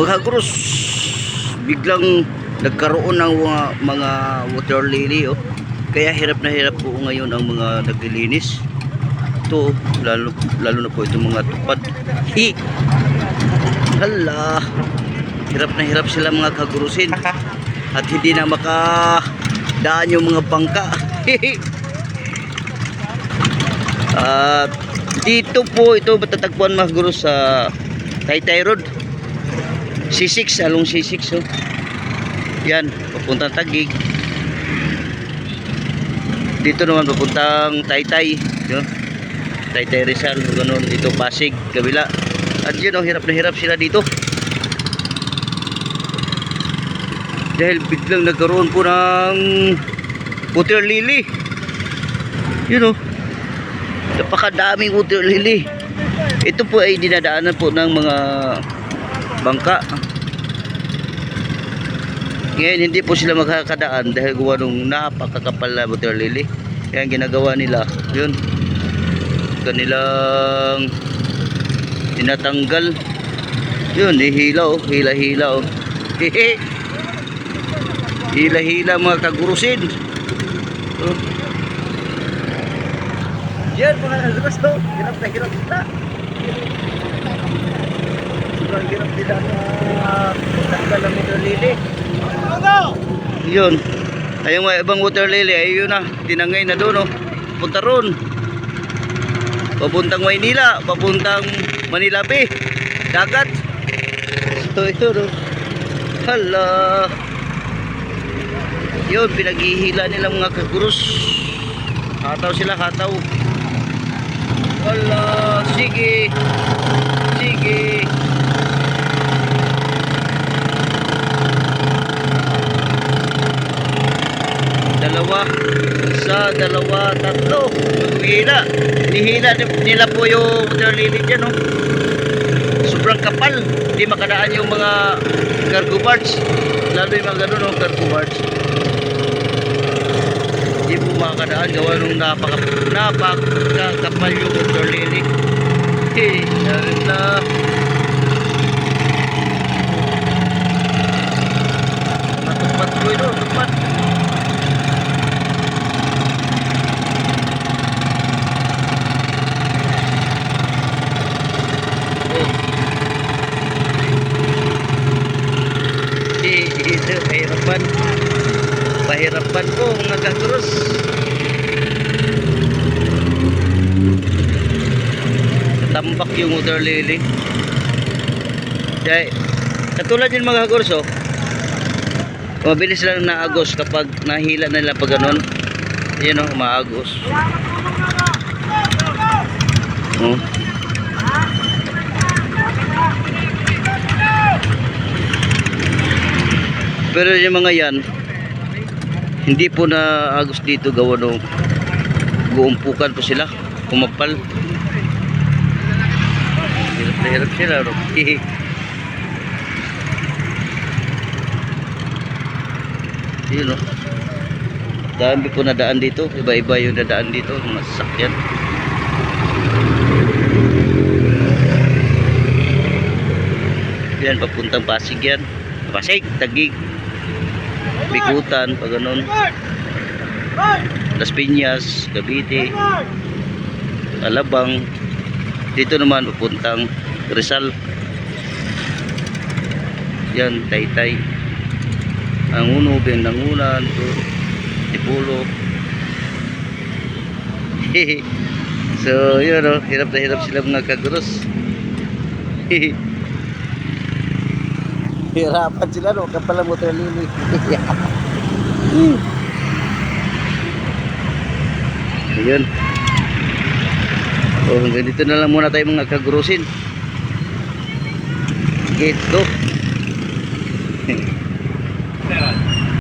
Mga biglang nagkaroon ng mga, mga water lily oh. Kaya hirap na hirap po ngayon ang mga naglilinis. Ito, lalo, lalo na po itong mga tupad. Hi! Hala! Hirap na hirap sila mga kagurusin. At hindi na makadaan yung mga bangka. At dito po ito matatagpuan mga guru sa Taytay Road. C6, along C6 oh. Yan, papuntang Tagig. Dito naman papuntang Taytay, no? Taytay Rizal, ganun dito Pasig, kabila. At yun oh, hirap na hirap sila dito. Dahil biglang nagkaroon po ng water lily. Yun oh. Napakadaming water lily. Ito po ay dinadaanan po ng mga bangka. Ngayon hindi po sila makakadaan dahil gawa nung napakakapal na water lily. Kaya ginagawa nila, yun, kanilang tinatanggal. Yun, hihila oh, hila-hila oh. Hehe. Hila-hila mga kagurusin. Oh. Yan mga kaguros oh. Hirap na hirap na. Sobrang hirap nila na tanggal ang water lily. Yun. Ay yung mga ibang water lily, ay yun na. Tinangay na doon oh. Punta ron. Papuntang Maynila, papuntang Manila Bay. Dagat. So yun oh. Hala. Yun, pinaghihila nila mga kaguros. Hataw sila, hataw. Hala, sige. Sige. Dalawa, isa, dalawa, tatlo. Hila. Nihila ni- nila po yung water lily dyan, oh. Sobrang kapal. Hindi makadaan yung mga cargo barge. Lalo yung mga ganun, oh, cargo barge. Hindi po makakadaan. Gawa nung napaka, napakakapal yung water lily. Hey, na. Matupat po ito, tupat. Oh. Di, ito, pahirapan. Pahirapan po mga kagros. Tambak yung water lily. Kaya, katulad yung mga kagros, oh. Mabilis lang naagos kapag nahila na nila pag ganun. Yan oh, maagos. Oh. Pero yung mga yan, hindi po na agos dito gawa nung guumpukan po sila, kumapal. Hirap na hirap sila, no? Yun, no? Dami po na daan dito, iba-iba yung nadaan dito, mga sasakyan. Yan, papuntang Pasig yan. Pasig, Tagig. Bikutan, pag ganun. Las Piñas, Cavite, Alabang. Dito naman papuntang Rizal. Yan, Taytay. Ang uno, Bendangunan, Tipulo. so, yun o, hirap na hirap sila mga kagros. Hirapan sila no, kapal ang motor lili. Ayun. Oh, hanggang dito na lang muna tayo mga kagurusin. Okay, go.